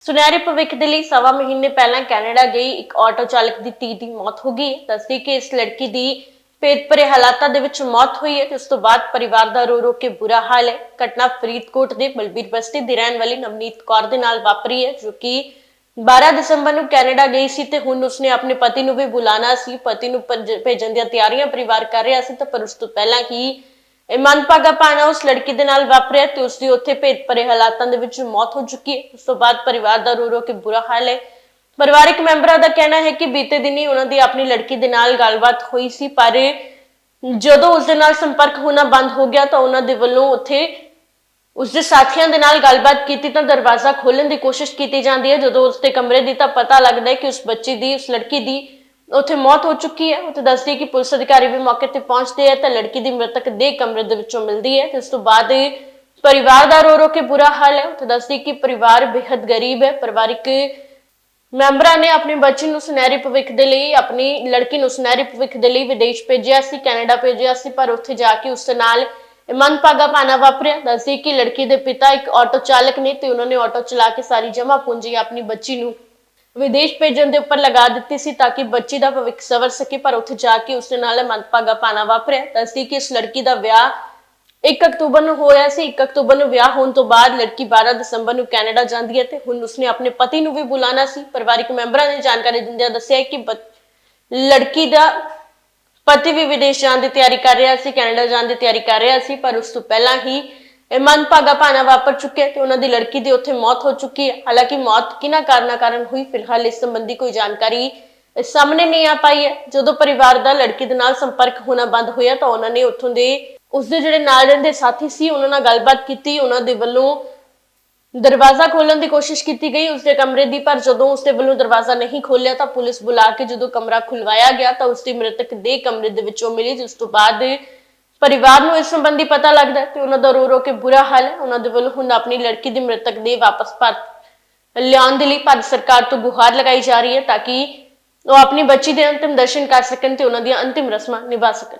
ਸੁਨਹਿਰੇ ਭਵਿੱਖ ਦੇ ਲਈ ਸਵਾ ਮਹੀਨੇ ਪਹਿਲਾਂ ਕੈਨੇਡਾ ਗਈ ਇੱਕ ਆਟੋ ਚਾਲਕ ਦੀ ਧੀ ਦੀ ਮੌਤ ਹੋ ਗਈ। ਦੱਸਦੀ ਕਿ ਇਸ ਲੜਕੀ ਦੀ ਪੇਟ ਭਰੇ ਹਾਲਾਤਾਂ ਦੇ ਵਿੱਚ ਮੌਤ ਹੋਈ ਹੈ ਤੇ ਉਸ ਤੋਂ ਬਾਅਦ ਪਰਿਵਾਰ ਦਾ ਰੋ ਰੋ ਕੇ ਬੁਰਾ ਹਾਲ ਹੈ। ਘਟਨਾ ਫਰੀਦਕੋਟ ਦੇ ਬਲਬੀਰ ਬਸਤੀ ਦੀ ਰਹਿਣ ਵਾਲੀ ਨਵਨੀਤ ਕੌਰ ਦੇ ਨਾਲ ਵਾਪਰੀ ਹੈ, ਜੋ ਕਿ 12 ਦਸੰਬਰ ਨੂੰ ਕੈਨੇਡਾ ਗਈ ਸੀ ਤੇ ਹੁਣ ਉਸਨੇ ਆਪਣੇ ਪਤੀ ਨੂੰ ਵੀ ਬੁਲਾਣਾ ਸੀ। ਪਤੀ ਨੂੰ ਭੇਜ- ਭੇਜਣ ਦੀਆਂ ਤਿਆਰੀਆਂ ਪਰਿਵਾਰ ਕਰ ਰਿਹਾ ਸੀ ਤਾਂ ਪਰ ਉਸ ਤੋਂ ਪਹਿਲਾਂ ਹੀ ਇਹ ਮਨਪਾਗਾ ਪਾਣਾ ਉਸ ਲੜਕੀ ਦੇ ਨਾਲ ਵਾਪਰਿਆ ਤੇ ਉਸ ਦੀ ਉੱਥੇ ਭੇਤ ਭਰੇ ਹਾਲਾਤਾਂ ਦੇ ਵਿੱਚ ਮੌਤ ਹੋ ਚੁੱਕੀ ਹੈ। ਉਸ ਤੋਂ ਬਾਅਦ ਪਰਿਵਾਰ ਦਾ ਰੋ ਰੋ ਕੇ ਬੁਰਾ ਹਾਲ ਹੈ। ਪਰਿਵਾਰਕ ਮੈਂਬਰਾਂ ਦਾ ਕਹਿਣਾ ਹੈ ਕਿ ਬੀਤੇ ਦਿਨੀ ਉਹਨਾਂ ਦੀ ਆਪਣੀ ਲੜਕੀ ਦੇ ਨਾਲ ਗੱਲਬਾਤ ਹੋਈ ਸੀ, ਪਰ ਜਦੋਂ ਉਸ ਦੇ ਨਾਲ ਸੰਪਰਕ ਹੋਣਾ ਬੰਦ ਹੋ ਗਿਆ ਤਾਂ ਉਹਨਾਂ ਦੇ ਵੱਲੋਂ ਉੱਥੇ ਉਸ ਦੇ ਸਾਥੀਆਂ ਦੇ ਨਾਲ ਗੱਲਬਾਤ ਕੀਤੀ ਤਾਂ ਦਰਵਾਜ਼ਾ ਖੋਲਣ ਦੀ ਕੋਸ਼ਿਸ਼ ਕੀਤੀ ਜਾਂਦੀ ਹੈ। ਜਦੋਂ ਉਸ ਦੇ ਕਮਰੇ ਦੀ ਤਾਂ ਪਤਾ ਲੱਗਦਾ ਹੈ ਕਿ ਉਸ ਬੱਚੀ ਦੀ, ਉਸ ਲੜਕੀ ਦੀ ਉੱਥੇ ਮੌਤ ਹੋ ਚੁੱਕੀ ਹੈ। ਉੱਥੇ ਦੱਸਦੀ ਕਿ ਪੁਲਿਸ ਅਧਿਕਾਰੀ ਵੀ ਮੌਕੇ ਤੇ ਪਹੁੰਚਦੇ ਹੈ ਤਾਂ ਲੜਕੀ ਦੀ ਮ੍ਰਿਤਕ ਦੇਹ ਕਮਰੇ ਦੇ ਵਿੱਚੋਂ ਮਿਲਦੀ ਹੈ। ਤੇ ਉਸ ਤੋਂ ਬਾਅਦ ਪਰਿਵਾਰ ਦਾ ਰੋ ਰੋ ਕੇ ਬੁਰਾ ਹਾਲ ਹੈ। ਉੱਥੇ ਦੱਸਦੀ ਕਿ ਪਰਿਵਾਰ ਬੇहद ਗਰੀਬ ਹੈ। ਪਰਿਵਾਰਿਕ ਮੈਂਬਰਾਂ ਨੇ ਆਪਣੇ ਬੱਚੇ ਨੂੰ ਸੁਨਹਿਰੀ ਭਵਿੱਖ ਦੇ ਲਈ, ਆਪਣੀ ਲੜਕੀ ਨੂੰ ਸੁਨਹਿਰੀ ਭਵਿੱਖ ਦੇ ਲਈ ਵਿਦੇਸ਼ ਭੇਜਿਆ ਸੀ, ਕੈਨੇਡਾ ਭੇਜਿਆ ਸੀ, ਪਰ ਉੱਥੇ ਜਾ ਕੇ ਉਸ ਨਾਲ ਇਹ ਮਨਪਾਗਾ ਪਾਣਾ ਵਾਪਰਿਆ। ਦੱਸਦੀ ਕਿ ਲੜਕੀ ਦੇ ਪਿਤਾ ਇੱਕ ਆਟੋ ਚਾਲਕ ਨੇ ਤੇ ਉਹਨਾਂ ਨੇ ਆਟੋ ਚਲਾ ਕੇ ਸਾਰੀ ਜਮਾ ਪੂੰਜੀ ਆਪਣੀ ਬੱਚੀ ਨੂੰ ਵਿਦੇਸ਼ ਭੇਜਣ ਦੇ ਉੱਪਰ ਲਗਾ ਦਿੱਤੀ ਸੀ ਤਾਂ ਕਿ ਬੱਚੀ ਦਾ ਭਵਿੱਖ ਸਵਰ ਸਕੇ, ਪਰ ਉੱਥੇ ਜਾ ਕੇ ਉਸ ਨਾਲ ਇਹ ਪਾਣਾ ਵਾਪਰਿਆ। ਦੱਸਦੀ ਕਿ ਇਸ ਲੜਕੀ ਦਾ ਵਿਆਹ 1 ਅਕਤੂਬਰ ਨੂੰ ਹੋਇਆ ਸੀ। 1 ਅਕਤੂਬਰ ਨੂੰ ਵਿਆਹ ਹੋਣ ਤੋਂ ਬਾਅਦ ਲੜਕੀ 12 ਦਸੰਬਰ ਨੂੰ ਕੈਨੇਡਾ ਜਾਂਦੀ ਹੈ ਤੇ ਹੁਣ ਉਸਨੇ ਆਪਣੇ ਪਤੀ ਨੂੰ ਵੀ ਬੁਲਾਣਾ ਸੀ। ਪਰਿਵਾਰਿਕ ਮੈਂਬਰਾਂ ਨੇ ਜਾਣਕਾਰੀ ਦਿੰਦਿਆਂ ਦੱਸਿਆ ਕਿ ਬੱਚ- ਲੜਕੀ ਦਾ ਪਤੀ ਵੀ ਵਿਦੇਸ਼ ਜਾਣ ਦੀ ਤਿਆਰੀ ਕਰ ਰਿਹਾ ਸੀ, ਕੈਨੇਡਾ ਜਾਣ ਦੀ ਤਿਆਰੀ ਕਰ ਰਿਹਾ ਸੀ, ਪਰ ਉਸ ਤੋਂ ਪਹਿਲਾਂ ਹੀ ਇਹ ਮਨਪਾਗਾ ਪਾਣਾ ਵਾਪਰ ਚੁੱਕਿਆ ਤੇ ਉਹਨਾਂ ਦੀ ਲੜਕੀ ਦੀ ਉੱਥੇ ਮੌਤ ਹੋ ਚੁੱਕੀ ਹੈ। ਹਾਲਾਂਕਿ ਮੌਤ ਕਿਹਨਾਂ ਕਾਰਨਾਂ ਕਾਰਨ ਹੋਈ, ਫਿਲਹਾਲ ਇਸ ਸੰਬੰਧੀ ਕੋਈ ਜਾਣਕਾਰੀ ਸਾਹਮਣੇ ਨਹੀਂ ਆ ਪਾਈ ਹੈ। ਜਦੋਂ ਪਰਿਵਾਰ ਦਾ ਲੜਕੀ ਦੇ ਨਾਲ ਸੰਪਰਕ ਹੋਣਾ ਬੰਦ ਹੋਇਆ ਤਾਂ ਉਹਨਾਂ ਨੇ ਉੱਥੋਂ ਦੇ ਉਸਦੇ ਜਿਹੜੇ ਨਾਲ ਰਹਿੰਦੇ ਸਾਥੀ ਸੀ, ਉਹਨਾਂ ਨਾਲ ਗੱਲਬਾਤ ਕੀਤੀ। ਉਹਨਾਂ ਦੇ ਵੱਲੋਂ ਦਰਵਾਜ਼ਾ ਖੋਲਣ ਦੀ ਕੋਸ਼ਿਸ਼ ਕੀਤੀ ਗਈ। ਉਸਦੇ ਕਮਰੇ ਦੀ, ਪਰ ਜਦੋਂ ਉਸਦੇ ਵੱਲੋਂ ਦਰਵਾਜ਼ਾ ਨਹੀਂ ਖੋਲ੍ਹਿਆ ਤਾਂ ਪੁਲਿਸ ਬੁਲਾ ਕੇ ਜਦੋਂ ਕਮਰਾ ਖੁਲਵਾਇਆ ਗਿਆ ਤਾਂ ਉਸਦੀ ਮ੍ਰਿਤਕ ਦੇ ਕਮਰੇ ਦੇ ਵਿੱਚੋਂ ਮਿਲੀ। ਜਿਸ ਤੋਂ ਬਾਅਦ ਪਰਿਵਾਰ ਨੂੰ ਇਸ ਸੰਬੰਧੀ ਪਤਾ ਲੱਗਦਾ ਹੈ ਤੇ ਉਹਨਾਂ ਦਾ ਰੋ ਰੋ ਕੇ ਬੁਰਾ ਹਾਲ ਹੈ। ਉਹਨਾਂ ਦੇ ਵੱਲੋਂ ਹੁਣ ਆਪਣੀ ਲੜਕੀ ਦੀ ਮ੍ਰਿਤਕ ਦੇ ਵਾਪਸ ਭਾਰਤ ਲਿਆਉਣ ਦੇ ਲਈ ਭਾਰਤ ਸਰਕਾਰ ਤੋਂ ਗੁਹਾਰ ਲਗਾਈ ਜਾ ਰਹੀ ਹੈ ਤਾਂ ਕਿ ਉਹ ਆਪਣੀ ਬੱਚੀ ਦੇ ਅੰਤਿਮ ਦਰਸ਼ਨ ਕਰ ਸਕਣ ਤੇ ਉਹਨਾਂ ਦੀਆਂ ਅੰਤਿਮ ਰਸਮਾਂ ਨਿਭਾ ਸਕਣ।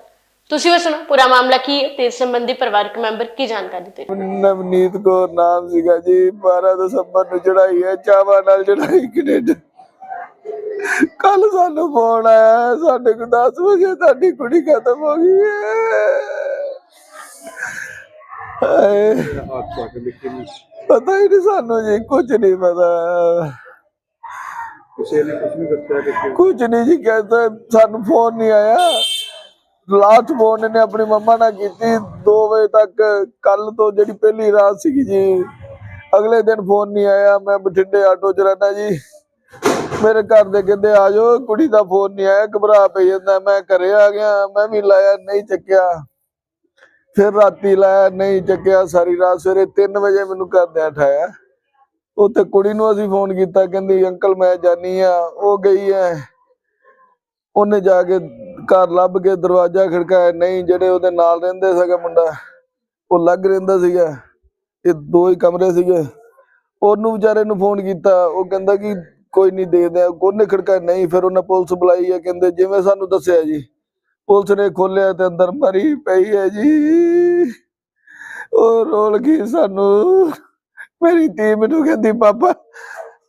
ਤੁਸੀਂ ਵੀ ਸੁਣੋ, ਪੂਰਾ ਮਾਮਲਾ ਕੀ ਹੈ ਤੇ ਇਸ ਸੰਬੰਧੀ ਪਰਿਵਾਰਕ ਮੈਂਬਰ ਕੀ ਜਾਣਕਾਰੀ ਦੇ ਨਵਨੀਤ ਕੌਰ, ਨਾਮ ਸੀਗਾ ਜੀ। 12 ਦਸੰਬਰ ਨੂੰ ਚੜਾਈ ਹੈ, ਚਾਵਾ ਨਾਲ ਚੜਾਈ ਕੈਨੇਡਾ। ਕੱਲ ਸਾਨੂੰ ਫੋਨ ਆਇਆ ਸਾਡੇ ਕੋਲ 10 ਵਜੇ ਤੁਹਾਡੀ ਕੁੜੀ ਖਤਮ ਹੋ ਗਈ ਹੈ ਪਤਾ ਹੀ ਨਹੀਂ ਸਾਨੂੰ ਜੀ ਕੁਝ ਨਹੀਂ ਪਤਾ। ਕਿਸੇ ਨੇ ਕੁਝ ਨਹੀਂ ਦੱਸਿਆ ਕਿ ਕਿਉਂ? ਕੁਝ ਨਹੀਂ ਜੀ ਕਹਿੰਦਾ ਸਾਨੂੰ ਫੋਨ ਨਹੀਂ ਆਇਆ। ਲਾਸਟ ਫੋਨ ਇਹਨੇ ਆਪਣੀ ਮੰਮਾ ਨਾਲ ਕੀਤੀ 2 ਵਜੇ ਤੱਕ ਕੱਲ ਤੋਂ ਜਿਹੜੀ ਪਹਿਲੀ ਰਾਤ ਸੀਗੀ ਜੀ ਅਗਲੇ ਦਿਨ ਫੋਨ ਨਹੀਂ ਆਇਆ ਮੈਂ ਬਠਿੰਡੇ ਆਟੋ 'ਚ ਰਹਿਣਾ ਜੀ। ਮੇਰੇ ਘਰ ਦੇ ਕਹਿੰਦੇ, ਆ ਜਾਓ, ਕੁੜੀ ਦਾ ਫੋਨ ਨਹੀਂ ਆਇਆ, ਘਬਰਾ ਪਈ ਜਾਂਦਾ, ਮੈਂ ਘਰੇ ਆ ਗਿਆ, ਮੈਂ ਵੀ ਲਾਇਆ, ਨਹੀਂ ਚੱਕਿਆ। ਫਿਰ ਰਾਤੀ ਲਾਇਆ, ਨਹੀਂ ਚੱਕਿਆ, ਸਾਰੀ ਰਾਤ ਸਵੇਰੇ 3 ਵਜੇ ਮੈਨੂੰ ਘਰਦਿਆਂ ਉਠਾਇਆ ਉੱਥੇ ਕੁੜੀ ਨੂੰ ਅਸੀਂ ਫੋਨ ਕੀਤਾ, ਕਹਿੰਦੀ, ਅੰਕਲ, ਮੈਂ ਜਾਨੀ ਆ, ਉਹ ਗਈ ਐ। ਉਹਨੇ ਜਾ ਕੇ ਘਰ ਲੱਭ ਕੇ ਦਰਵਾਜ਼ਾ ਖੜਕਾਇਆ, ਨਹੀਂ, ਜਿਹੜੇ ਉਹਦੇ ਨਾਲ ਰਹਿੰਦੇ ਸੀਗਾ ਮੁੰਡਾ, ਉਹ ਲੱਗ ਰਹਿੰਦਾ ਸੀਗਾ। ਇਹ ਦੋ ਹੀ ਕਮਰੇ ਸੀਗੇ। ਉਹਨੂੰ ਵਿਚਾਰੇ ਨੂੰ ਫੋਨ ਕੀਤਾ, ਉਹ ਕਹਿੰਦਾ ਕਿ ਕੋਈ ਨਹੀਂ ਦੇਖਦੇ ਆ। ਉਹਨੇ ਨਹੀਂ, ਫਿਰ ਉਹਨੇ ਪੁਲਿਸ ਬੁਲਾਈ ਹੈ ਕਹਿੰਦੇ ਜਿਵੇਂ ਸਾਨੂੰ ਦੱਸਿਆ ਜੀ। ਪੁਲਿਸ ਨੇ ਖੋਲਿਆ ਤੇ ਅੰਦਰ ਮਰੀ ਪਈ ਹੈ ਜੀ। ਉਹ ਰੋਲ ਗਈ ਸਾਨੂੰ? ਮੇਰੀ ਧੀ ਮੈਨੂੰ ਕਹਿੰਦੀ, ਪਾਪਾ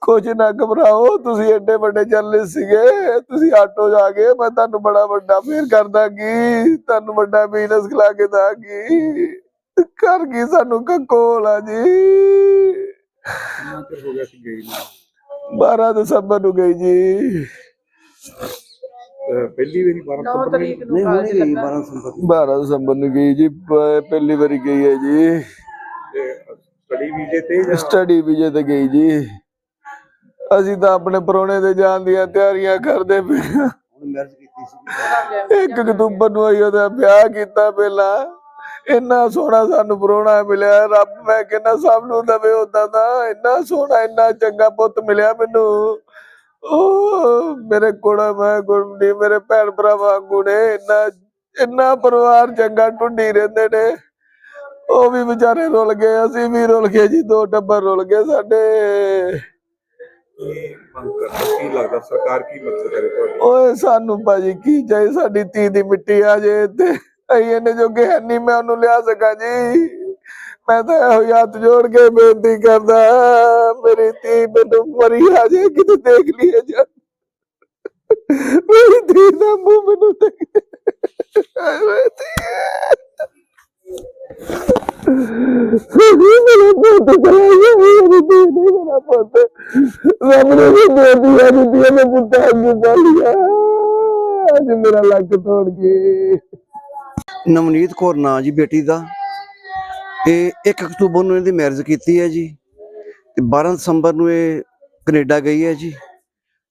ਕੁਝ ਨਾ ਘਬਰਾਓ, ਤੁਸੀਂ ਐਡੇ ਵੱਡੇ ਚੱਲੇ ਸੀਗੇ, ਤੁਸੀਂ ਆਟੋ ਜਾ ਕੇ ਮੈਂ ਤੁਹਾਨੂੰ ਬੜਾ ਵੱਡਾ ਫੇਰ ਕਰ ਦਾਂਗੀ, ਤੁਹਾਨੂੰ ਵੱਡਾ ਬਿਜ਼ਨਸ ਖਿਲਾ ਕੇ ਦਾਂਗੀ। ਕਰ ਗਈ ਸਾਨੂੰ ਕੰਕੋਲ ਜੀ? ਕਿੰਨਾ ਹੋ ਗਿਆ ਸੀ ਗਈ ਨੂੰ? 12 ਦਸੰਬਰ ਨੂੰ ਗਈ ਜੀ। ਪਹਿਲੀ ਵਾਰੀ 12 ਨੰਬਰ ਤਰੀਕ ਨੂੰ ਕਾਲਜ ਲੱਗਾ 12 ਦਸੰਬਰ। ਨੂੰ ਗਈ ਜੀ ਪ- ਪਹਿਲੀ ਵਾਰੀ ਗਈ ਹੈ ਜੀ। ਸਟੱਡੀ ਵੀਜ਼ੇ ਤੇ ਜਾਂ ਸਟੱਡੀ ਵੀਜ਼ੇ ਤੇ ਗਈ ਜੀ। ਅਸੀਂ ਤਾਂ ਆਪਣੇ ਪਰੋਣੇ ਦੇ ਜਾਣ ਦੀਆਂ ਤਿਆਰੀਆਂ ਕਰਦੇ ਪਏ ਹਾਂ। ਇੱਕ ਅਕਤੂਬਰ ਨੂੰ ਆਈ ਉਹਦਾ ਵਿਆਹ ਕੀਤਾ ਪਹਿਲਾਂ। ਇੰਨਾ ਸੋਹਣਾ ਸਾਨੂੰ ਪਰੋਣਾ ਮਿਲਿਆ ਰੱਬ ਮੈਂ ਕਹਿੰਦਾ ਸਭ ਨੂੰ ਦਵੇ ਉਦਾਂ ਦਾ ਇੰਨਾ ਸੋਹਣਾ ਇੰਨਾ ਚੰਗਾ ਪੁੱਤ ਮਿਲਿਆ ਮੈਨੂੰ। ਉਹ ਮੇਰੇ ਕੋਲ ਮੈਂ ਗੁਰਦੀ ਮੇਰੇ ਭੈਣ ਭਰਾ ਵਾਂਗੂ ਨੇ ਇੰਨਾ ਇੰਨਾ ਪਰਿਵਾਰ ਚੰਗਾ ਟੁੱਡੀ ਰਹਿੰਦੇ ਨੇ। ਉਹ ਵੀ ਵਿਚਾਰੇ ਰੁਲ ਗਏ ਅਸੀਂ ਵੀ ਰੁਲ ਗਏ ਜੀ ਦੋ ਟੱਬਰ ਰੁਲ ਗਏ ਸਾਡੇ। ਕੀ ਲੱਗਦਾ ਸਰਕਾਰ ਕੀ ਮਦਦ ਕਰੇ ਓਏ ਸਾਨੂੰ ਭਾਜੀ ਕੀ ਚਾਹੀ ਸਾਡੀ ਧੀ ਦੀ ਮਿੱਟੀ ਆ ਜੇ ਤੇ ਅਸੀਂ ਇਹਨੇ ਜੋਗੇ ਹੈ ਨਹੀਂ ਮੈਂ ਉਹਨੂੰ ਲਿਆ ਸਕਾਂ ਜੀ। ਮੈਂ ਤਾਂ ਇਹੋ ਹੀ ਹੱਥ ਜੋੜ ਕੇ ਬੇਨਤੀ ਕਰਦਾ ਮੇਰੀ ਧੀ ਮੈਨੂੰ ਮਰੀ ਆ ਜੇ, ਕਿਤੇ ਦੇਖ ਲਈਏ ਜਾ। ਮੇਰੀ ਧੀ ਦਾ ਮੂੰਹ ਮੈਨੂੰ ਦੇਖ ਮੇਰਾ ਪੁੱਤ ਕਰਾਇਆ ਮੇਰੀ ਧੀ ਨੇ ਮੇਰਾ ਪੁੱਤ, ਰੱਬ ਨੇ ਵੀ ਦੇ ਦਿਆ ਦਿੱਤੀ ਮੈਂ ਪੁੱਤ ਅੱਜ ਬਾਲਿਆ ਅੱਜ ਮੇਰਾ ਲੱਕ ਤੋੜ ਕੇ। ਨਵਨੀਤ ਕੌਰ ਨਾਂ ਜੀ ਬੇਟੀ ਦਾ। ਇਹ 1 ਅਕਤੂਬਰ ਨੂੰ ਇਹਦੀ ਮੈਰਿਜ ਕੀਤੀ ਹੈ ਜੀ। ਤੇ 12 ਦਸੰਬਰ ਨੂੰ ਇਹ ਕੈਨੇਡਾ ਗਈ ਹੈ ਜੀ।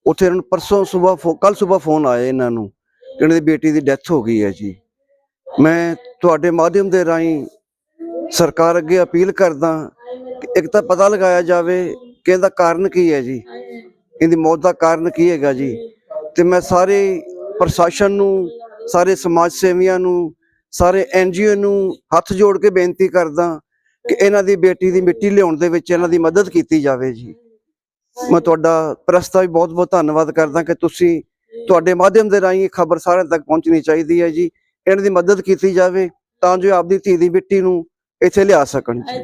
ਉੱਥੇ ਇਹਨਾਂ ਨੂੰ ਪਰਸੋਂ ਸਵੇਰ ਕੱਲ ਸਵੇਰ ਫੋਨ ਆਇਆ ਇਹਨਾਂ ਨੂੰ ਇਹਨਾਂ ਦੀ ਬੇਟੀ ਦੀ ਡੈਥ ਹੋ ਗਈ ਹੈ ਜੀ। ਮੈਂ ਤੁਹਾਡੇ ਮਾਧਿਅਮ ਦੇ ਰਾਹੀਂ ਸਰਕਾਰ ਅੱਗੇ ਅਪੀਲ ਕਰਦਾ ਕਿ ਇੱਕ ਤਾਂ ਪਤਾ ਲਗਾਇਆ ਜਾਵੇ ਕਿ ਇਹਦਾ ਕਾਰਨ ਕੀ ਹੈ ਜੀ। ਇਹਦੀ ਮੌਤ ਦਾ ਕਾਰਨ ਕੀ ਹੈਗਾ ਜੀ। ਤੇ ਮੈਂ ਸਾਰੇ ਪ੍ਰਸ਼ਾਸਨ ਨੂੰ ਸਾਰੇ ਸਮਾਜ ਸੇਵੀਆਂ ਨੂੰ, ਸਾਰੇ ਐਨਜੀਓ ਨੂੰ ਹੱਥ ਜੋੜ ਕੇ ਬੇਨਤੀ ਕਰਦਾ ਕਿ ਇਹਨਾਂ ਦੀ ਬੇਟੀ ਦੀ ਮਿੱਟੀ ਲਿਆਉਣ ਦੇ ਵਿੱਚ ਇਹਨਾਂ ਦੀ ਮਦਦ ਕੀਤੀ ਜਾਵੇ ਜੀ। ਮੈਂ ਤੁਹਾਡਾ ਪ੍ਰਸਤਾ ਵੀ ਬਹੁਤ ਬਹੁਤ ਧੰਨਵਾਦ ਕਰਦਾ ਕਿ ਤੁਸੀਂ ਤੁਹਾਡੇ ਮਾਧਿਅਮ ਦੇ ਰਾਹੀਂ ਇਹ ਖਬਰ ਸਾਰਿਆਂ ਤੱਕ ਪਹੁੰਚਣੀ ਚਾਹੀਦੀ ਹੈ ਜੀ। ਇਹਨਾਂ ਦੀ ਮਦਦ ਕੀਤੀ ਜਾਵੇ ਤਾਂ ਜੋ ਆਪਦੀ ਧੀ ਦੀ ਮਿੱਟੀ ਨੂੰ ਇੱਥੇ ਲਿਆ ਸਕਣ ਜੀ।